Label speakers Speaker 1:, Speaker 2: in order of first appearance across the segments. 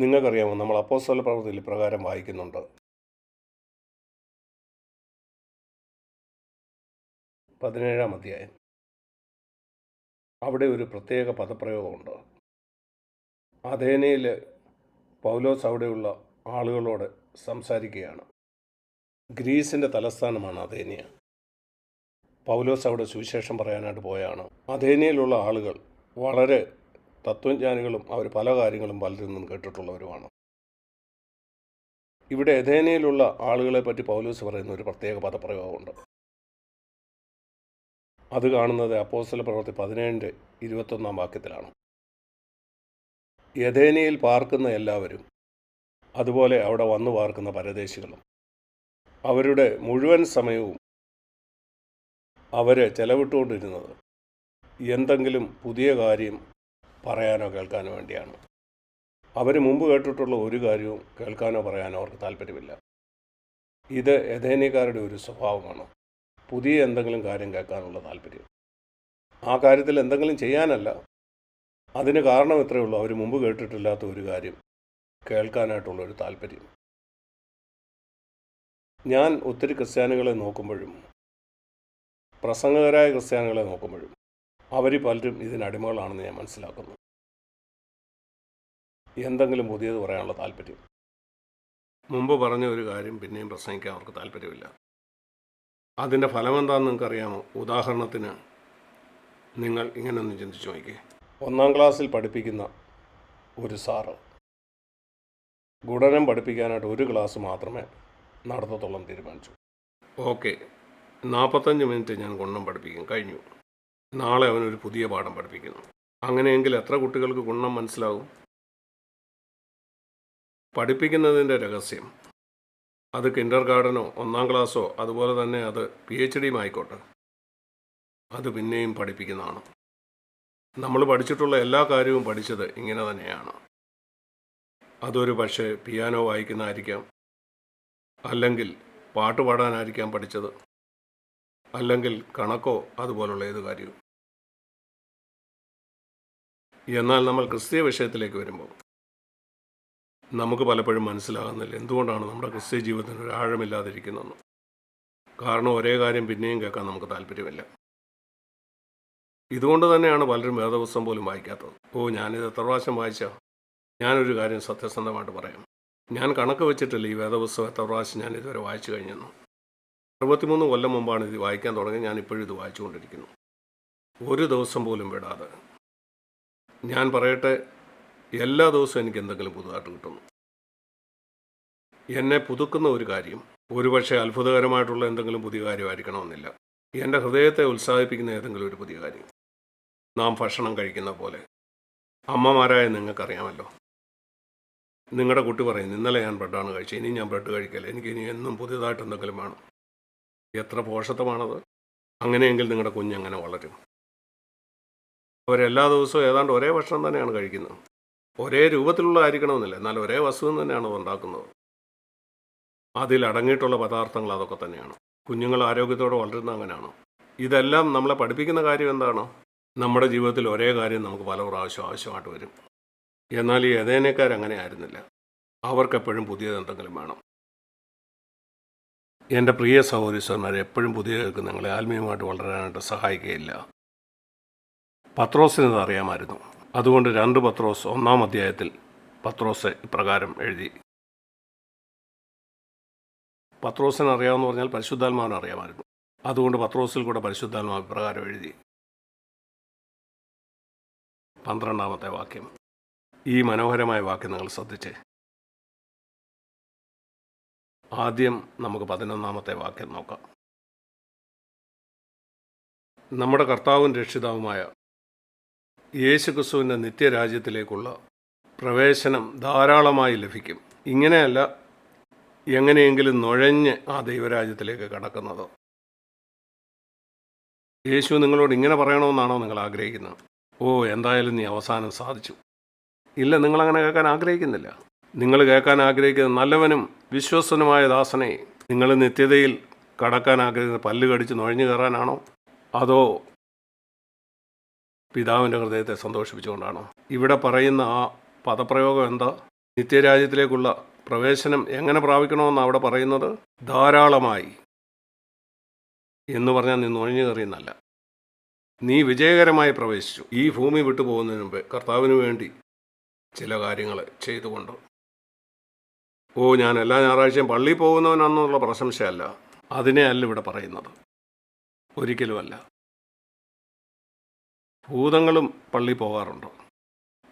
Speaker 1: നിങ്ങൾക്കറിയാമോ നമ്മൾ അപ്പോസ്തല പ്രവൃത്തിയിൽ പ്രകാരം വായിക്കുന്നുണ്ട്. പതിനേഴാം അധ്യായം. അവിടെ ഒരു പ്രത്യേക പദപ്രയോഗമുണ്ട്. അതേനയിൽ പൗലോസ് അവിടെയുള്ള ആളുകളോട് സംസാരിക്കുകയാണ്. ഗ്രീസിന്റെ തലസ്ഥാനമാണ് അതേനിയ പൗലോസ് അവിടെ സുവിശേഷം പറയാനായിട്ട് പോയാണ്. അഥേനിയയിലുള്ള ആളുകൾ വളരെ തത്വജ്ഞാനികളും അവർ പല കാര്യങ്ങളും പലരിൽ നിന്നും കേട്ടിട്ടുള്ളവരുമാണ്. ഇവിടെ എഥേനയിലുള്ള ആളുകളെ പറ്റി പൗലൂസ് പറയുന്ന ഒരു പ്രത്യേക പദപ്രയോഗമുണ്ട്. അത് കാണുന്നത് അപ്പോസ്റ്റല പ്രവൃത്തി പതിനേഴിന്റെ ഇരുപത്തൊന്നാം വാക്യത്തിലാണ്. യഥേനയിൽ പാർക്കുന്ന എല്ലാവരും അതുപോലെ അവിടെ വന്നു പാർക്കുന്ന പരദേശികളും അവരുടെ മുഴുവൻ സമയവും അവരെ ചെലവിട്ടുകൊണ്ടിരുന്നത് എന്തെങ്കിലും പുതിയ കാര്യം പറയാനോ കേൾക്കാനോ വേണ്ടിയാണ്. അവർ മുമ്പ് കേട്ടിട്ടുള്ള ഒരു കാര്യവും കേൾക്കാനോ പറയാനോ അവർക്ക് താല്പര്യമില്ല. ഇത് യഥേനിക്കാരുടെ ഒരു സ്വഭാവമാണ്. പുതിയ എന്തെങ്കിലും കാര്യം കേൾക്കാനുള്ള താല്പര്യം. ആ കാര്യത്തിൽ എന്തെങ്കിലും ചെയ്യാനല്ല. അതിന് കാരണം ഇത്രയേ ഉള്ളൂ. അവർ മുമ്പ് കേട്ടിട്ടില്ലാത്ത ഒരു കാര്യം കേൾക്കാനായിട്ടുള്ള ഒരു താല്പര്യം. ഞാൻ ഒത്തിരി ക്രിസ്ത്യാനികളെ നോക്കുമ്പോഴും പ്രസംഗകരായ ക്രിസ്ത്യാനികളെ നോക്കുമ്പോഴും അവർ പലരും ഇതിനടിമകളാണെന്ന് ഞാൻ മനസ്സിലാക്കുന്നു. എന്തെങ്കിലും പുതിയത് പറയാനുള്ള താല്പര്യം. മുമ്പ് പറഞ്ഞ ഒരു കാര്യം പിന്നെയും പ്രസംഗിക്കാൻ അവർക്ക് താല്പര്യമില്ല. അതിന്റെ ഫലം എന്താണെന്ന് നിങ്ങൾക്കറിയാമോ? ഉദാഹരണത്തിന് നിങ്ങൾ ഇങ്ങനെയൊന്ന് ചിന്തിച്ചു നോക്കിക്കേ. ഒന്നാം ക്ലാസ്സിൽ പഠിപ്പിക്കുന്ന ഒരു സാറ് ഗുണനം പഠിപ്പിക്കാനായിട്ട് ഒരു ക്ലാസ് മാത്രമേ നടത്തത്തോളം തീരുമാനിച്ചു. ഓക്കെ. നാൽപ്പത്തഞ്ച് മിനിറ്റ് ഞാൻ ഗുണനം പഠിപ്പിക്കും. കഴിഞ്ഞു. നാളെ അവനൊരു പുതിയ പാഠം പഠിപ്പിക്കുന്നു. അങ്ങനെയെങ്കിൽ എത്ര കുട്ടികൾക്ക് ഗുണം മനസ്സിലാവും പഠിപ്പിക്കുന്നതിന്റെ രഹസ്യം. അത് കിൻഡർ ഗാർഡനോ ഒന്നാം ക്ലാസ്സോ അതുപോലെ തന്നെ അത് പി എച്ച് ഡിയും ആയിക്കോട്ടെ. അത് പിന്നെയും പഠിപ്പിക്കുന്നതാണ്. നമ്മൾ പഠിച്ചിട്ടുള്ള എല്ലാ കാര്യവും പഠിച്ചത് ഇങ്ങനെ തന്നെയാണ്. അതൊരു പക്ഷേ പിയാനോ വായിക്കുന്നതായിരിക്കാം. അല്ലെങ്കിൽ പാട്ട് പാടാനായിരിക്കാം പഠിച്ചത്. അല്ലെങ്കിൽ കണക്കോ അതുപോലുള്ള ഏത് കാര്യവും. എന്നാൽ നമ്മൾ ക്രിസ്തീയ വിഷയത്തിലേക്ക് വരുമ്പോൾ നമുക്ക് പലപ്പോഴും മനസ്സിലാകുന്നില്ല എന്തുകൊണ്ടാണ് നമ്മുടെ ക്രിസ്തീയ ജീവിതത്തിന് ഒരു ആഴമില്ലാതിരിക്കുന്നതെന്ന്. കാരണം ഒരേ കാര്യം പിന്നെയും കേൾക്കാൻ നമുക്ക് താല്പര്യമില്ല. ഇതുകൊണ്ട് തന്നെയാണ് പലരും വേദപുസ്തകം പോലും വായിക്കാത്തത്. ഓ ഞാനിത് എത്ര പ്രാവശ്യം വായിച്ച? ഞാനൊരു കാര്യം സത്യസന്ധമായിട്ട് പറയാം. ഞാൻ കണക്ക് വെച്ചിട്ടില്ല ഈ വേദപുസ്തകം എത്ര പ്രാവശ്യം ഞാൻ ഇതുവരെ വായിച്ചു കഴിഞ്ഞെന്ന്. അറുപത്തിമൂന്ന് കൊല്ലം മുമ്പാണ് ഇത് വായിക്കാൻ തുടങ്ങി ഞാൻ ഇപ്പോഴും ഇത് വായിച്ചുകൊണ്ടിരിക്കുന്നു. ഒരു ദിവസം പോലും വിടാതെ. ഞാൻ പറയട്ടെ എല്ലാ ദിവസവും എനിക്ക് എന്തെങ്കിലും പുതുതായിട്ട് കിട്ടുന്നു. എന്നെ പുതുക്കുന്ന ഒരു കാര്യം ഒരുപക്ഷെ അത്ഭുതകരമായിട്ടുള്ള എന്തെങ്കിലും പുതിയ കാര്യമായിരിക്കണമെന്നില്ല. എന്റെ ഹൃദയത്തെ ഉത്സാഹിപ്പിക്കുന്ന ഏതെങ്കിലും ഒരു പുതിയ കാര്യം. നാം ഭക്ഷണം കഴിക്കുന്ന പോലെ. അമ്മമാരായ നിങ്ങൾക്കറിയാമല്ലോ. നിങ്ങളുടെ കുട്ടി പറയും ഇന്നലെ ഞാൻ ബ്രെഡാണ് കഴിച്ചത് ഇനി ഞാൻ ബ്രെഡ് കഴിക്കല്ലേ. എനിക്ക് ഇനി എന്നും പുതിയതായിട്ട് എന്തെങ്കിലും വേണം. എത്ര പോഷത്വമാണത്? അങ്ങനെയെങ്കിൽ നിങ്ങളുടെ കുഞ്ഞ് അങ്ങനെ വളരും. അവരെല്ലാ ദിവസവും ഏതാണ്ട് ഒരേ ഭക്ഷണം തന്നെയാണ് കഴിക്കുന്നത്. ഒരേ രൂപത്തിലുള്ള ആയിരിക്കണമെന്നില്ല. എന്നാൽ ഒരേ വസ്തുവും തന്നെയാണ് അത് ഉണ്ടാക്കുന്നത്. അതിൽ അടങ്ങിയിട്ടുള്ള പദാർത്ഥങ്ങൾ അതൊക്കെ തന്നെയാണ്. കുഞ്ഞുങ്ങൾ ആരോഗ്യത്തോടെ വളരുന്ന അങ്ങനെയാണ്. ഇതെല്ലാം നമ്മളെ പഠിപ്പിക്കുന്ന കാര്യം എന്താണ്? നമ്മുടെ ജീവിതത്തിൽ ഒരേ കാര്യം നമുക്ക് പല പ്രാവശ്യം ആവശ്യമായിട്ട് വരും. എന്നാൽ ഈ യഥേനക്കാരങ്ങനെ ആയിരുന്നില്ല. അവർക്കെപ്പോഴും പുതിയത് എന്തെങ്കിലും വേണം. എന്റെ പ്രിയ സഹോദരിസ്വന്മാർ എപ്പോഴും പുതിയ നിങ്ങളെ ആത്മീയമായിട്ട് വളരാനായിട്ട് സഹായിക്കുകയില്ല. പത്രോസിന് ഇത് അറിയാമായിരുന്നു. അതുകൊണ്ട് രണ്ട് പത്രോസ് ഒന്നാം അധ്യായത്തിൽ പത്രോസ് ഇപ്രകാരം എഴുതി. പത്രോസിന് അറിയാമെന്ന് പറഞ്ഞാൽ പരിശുദ്ധാത്മാവിന് അറിയാമായിരുന്നു. അതുകൊണ്ട് പത്രോസിൽ കൂടെ പരിശുദ്ധാത്മാവ് ഇപ്രകാരം എഴുതി. പന്ത്രണ്ടാമത്തെ വാക്യം. ഈ മനോഹരമായ വാക്യം നിങ്ങൾ ശ്രദ്ധിച്ചേ. ആദ്യം നമുക്ക് പതിനൊന്നാമത്തെ വാക്യം നോക്കാം. നമ്മുടെ കർത്താവും രക്ഷിതാവുമായ യേശുക്രിസ്തുവിന്റെ നിത്യരാജ്യത്തിലേക്കുള്ള പ്രവേശനം ധാരാളമായി ലഭിക്കും. ഇങ്ങനെയല്ല എങ്ങനെയെങ്കിലും നുഴഞ്ഞ് ആ ദൈവരാജ്യത്തിലേക്ക് കടക്കുന്നത്. യേശു നിങ്ങളോട് ഇങ്ങനെ പറയണമെന്നാണോ നിങ്ങൾ ആഗ്രഹിക്കുന്നത്? ഓ എന്തായാലും നീ അവസാനം സാധിച്ചു. ഇല്ല നിങ്ങളങ്ങനെ കേൾക്കാൻ ആഗ്രഹിക്കുന്നില്ല. നിങ്ങൾ കേൾക്കാൻ ആഗ്രഹിക്കുന്ന നല്ലവനും വിശ്വസ്തനുമായ ദാസനെ നിങ്ങൾ നിത്യതയിൽ കടക്കാൻ ആഗ്രഹിക്കുന്ന പല്ല് കടിച്ച് നുഴഞ്ഞു കയറാനാണോ? അതോ പിതാവിന്റെ ഹൃദയത്തെ സന്തോഷിപ്പിച്ചുകൊണ്ടാണോ? ഇവിടെ പറയുന്ന ആ പദപ്രയോഗം എന്താ? നിത്യരാജ്യത്തിലേക്കുള്ള പ്രവേശനം എങ്ങനെ പ്രാപിക്കണമെന്ന് അവിടെ പറയുന്നത്? ധാരാളമായി. എന്ന് പറഞ്ഞാൽ നീ നുഴഞ്ഞു കയറിയെന്നല്ല. നീ വിജയകരമായി പ്രവേശിച്ചു. ഈ ഭൂമി വിട്ടു പോകുന്നതിന് മുമ്പ് കർത്താവിന് വേണ്ടി ചില കാര്യങ്ങൾ ചെയ്തുകൊണ്ട് ഓ ഞാൻ എല്ലാ ഞായറാഴ്ചയും പള്ളിയിൽ പോകുന്നവനാണെന്നുള്ള പ്രശംസയല്ല. അതിനെ അല്ല ഇവിടെ പറയുന്നത്. ഒരിക്കലുമല്ല. ഭൂതങ്ങളും പള്ളി പോകാറുണ്ട്.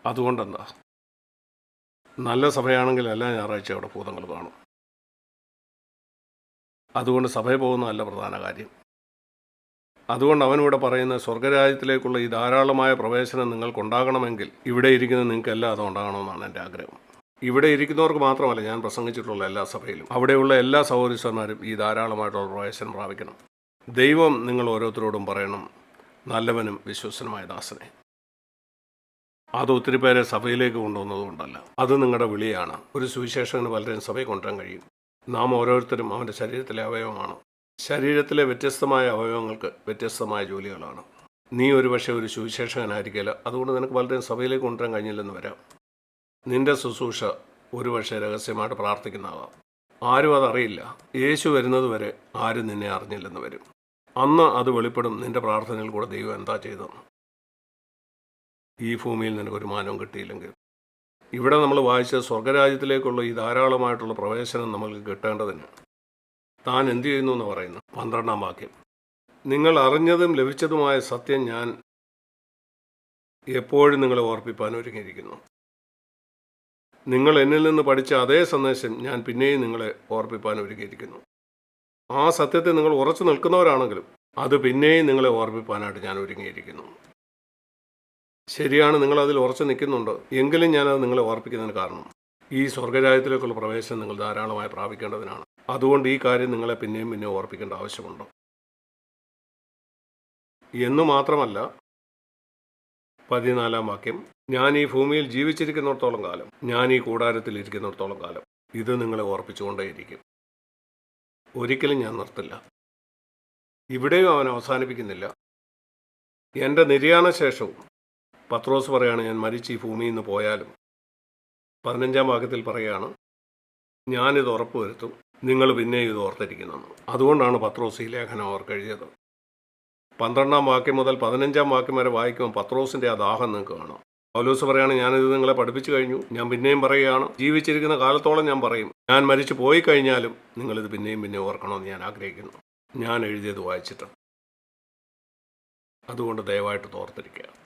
Speaker 1: അതുകൊണ്ടെന്താ? നല്ല സഭയാണെങ്കിൽ എല്ലാ ഞായറാഴ്ച അവിടെ ഭൂതങ്ങൾ കാണും. അതുകൊണ്ട് സഭയിൽ പോകുന്നതല്ല പ്രധാന കാര്യം. അതുകൊണ്ട് അവനിവിടെ പറയുന്ന സ്വർഗരാജ്യത്തിലേക്കുള്ള ഈ ധാരാളമായ പ്രവേശനം നിങ്ങൾക്കുണ്ടാകണമെങ്കിൽ ഇവിടെ ഇരിക്കുന്ന നിങ്ങൾക്കെല്ലാം അത് ഉണ്ടാകണമെന്നാണ് എന്റെ ആഗ്രഹം. ഇവിടെ ഇരിക്കുന്നവർക്ക് മാത്രമല്ല ഞാൻ പ്രസംഗിച്ചിട്ടുള്ള എല്ലാ സഭയിലും അവിടെയുള്ള എല്ലാ സഹോദരിസ്വന്മാരും ഈ ധാരാളമായിട്ടുള്ള പ്രവേശനം പ്രാപിക്കണം. ദൈവം നിങ്ങൾ ഓരോരുത്തരോടും പറയണം നല്ലവനും വിശ്വസനുമായ ദാസനെ. അത് ഒത്തിരി പേരെ സഭയിലേക്ക് കൊണ്ടുവന്നതുകൊണ്ടല്ല അത് നിങ്ങളുടെ വിളിയാണ്. ഒരു സുവിശേഷകന് പലരെയും സഭയിൽ കൊണ്ടുവരാൻ കഴിയും. നാം ഓരോരുത്തരും അവന്റെ ശരീരത്തിലെ അവയവമാണ്. ശരീരത്തിലെ വ്യത്യസ്തമായ അവയവങ്ങൾക്ക് വ്യത്യസ്തമായ ജോലികളാണ്. നീ ഒരുപക്ഷെ ഒരു സുവിശേഷകനായിരിക്കില്ല അതുകൊണ്ട് നിനക്ക് പലരെയും സഭയിലേക്ക് കൊണ്ടുവരാൻ കഴിഞ്ഞില്ലെന്ന് വരാം. നിന്റെ ശുശ്രൂഷ ഒരുപക്ഷെ രഹസ്യമായിട്ട് പ്രാർത്ഥിക്കുന്നതാവാം. ആരും അതറിയില്ല. യേശു വരുന്നത് വരെ ആരും നിന്നെ അറിഞ്ഞില്ലെന്ന് വരും. അന്ന് അത് വെളിപ്പെടും. നിന്റെ പ്രാർത്ഥനയിൽ കൂടെ ദൈവം എന്താ ചെയ്തതെന്ന് ഈ ഭൂമിയിൽ നിനക്കൊരു മാനവും കിട്ടിയില്ലെങ്കിൽ. ഇവിടെ നമ്മൾ വായിച്ച സ്വർഗരാജ്യത്തിലേക്കുള്ള ഈ ധാരാളമായിട്ടുള്ള പ്രവേശനം നമ്മൾക്ക് കിട്ടേണ്ടതിന് താൻ എന്തു ചെയ്യുന്നു എന്ന് പറയുന്നു. പന്ത്രണ്ടാം വാക്യം. നിങ്ങൾ അറിഞ്ഞതും ലഭിച്ചതുമായ സത്യം ഞാൻ എപ്പോഴും നിങ്ങളെ ഓർപ്പിപ്പാൻ ഒരുങ്ങിയിരിക്കുന്നു. നിങ്ങൾ എന്നിൽ നിന്ന് പഠിച്ച അതേ സന്ദേശം ഞാൻ പിന്നെയും നിങ്ങളെ ഓർപ്പിപ്പാൻ ഒരുക്കിയിരിക്കുന്നു. ആ സത്യത്തെ നിങ്ങൾ ഉറച്ചു നിൽക്കുന്നവരാണെങ്കിലും അത് പിന്നെയും നിങ്ങളെ ഓർപ്പിപ്പാനായിട്ട് ഞാൻ ഒരുങ്ങിയിരിക്കുന്നു. ശരിയാണ് നിങ്ങൾ അതിൽ ഉറച്ചു നിൽക്കുന്നുണ്ട്? എങ്കിലും ഞാനത് നിങ്ങളെ ഓർപ്പിക്കുന്നതിന് കാരണം ഈ സ്വർഗരാജ്യത്തിലേക്കുള്ള പ്രവേശനം നിങ്ങൾ ധാരാളമായി പ്രാപിക്കേണ്ടതിനാണ്. അതുകൊണ്ട് ഈ കാര്യം നിങ്ങളെ പിന്നെയും പിന്നെയും ഓർപ്പിക്കേണ്ട ആവശ്യമുണ്ട്? എന്നു മാത്രമല്ല പതിനാലാം വാക്യം ഞാൻ ഈ ഭൂമിയിൽ ജീവിച്ചിരിക്കുന്നിടത്തോളം കാലം ഞാൻ ഈ കൂടാരത്തിൽ ഇരിക്കുന്നിടത്തോളം കാലം. ഇത് നിങ്ങളെ ഓർപ്പിച്ചുകൊണ്ടേയിരിക്കും. ഒരിക്കലും ഞാൻ നിർത്തില്ല. ഇവിടെയും അവൻ അവസാനിപ്പിക്കുന്നില്ല. എന്റെ നിര്യാണ ശേഷവും പത്രോസ് പറയാണ് ഞാൻ മരിച്ച് ഈ ഭൂമിയിൽ നിന്ന് പോയാലും. പതിനഞ്ചാം വാക്യത്തിൽ പറയുകയാണ് ഞാനിത് ഉറപ്പുവരുത്തും. നിങ്ങൾ പിന്നെയും ഇത് ഓർത്തിരിക്കുന്നതാണ് അതുകൊണ്ടാണ് പത്രോസ് ഈ ലേഖനം അവർക്ക് എഴുതിയത്. പന്ത്രണ്ടാം വാക്യം മുതൽ പതിനഞ്ചാം വാക്യം വരെ വായിക്കുമ്പോൾ പത്രോസിന്റെ ആ ദാഹം നിങ്ങൾക്ക് കാണാം. പൗലോസ് പറയാണ് ഞാനിത് നിങ്ങളെ പഠിപ്പിച്ചു കഴിഞ്ഞു. ഞാൻ പിന്നെയും പറയുകയാണ്. ജീവിച്ചിരിക്കുന്ന കാലത്തോളം ഞാൻ പറയും. ഞാൻ മരിച്ചു പോയി കഴിഞ്ഞാലും നിങ്ങളിത് പിന്നെയും പിന്നെ ഓർക്കണമെന്ന് ഞാൻ ആഗ്രഹിക്കുന്നു. ഞാൻ എഴുതിയത് വായിച്ചിട്ട് അതുകൊണ്ട് ദയവായിട്ട് തോർത്തിരിക്കുക.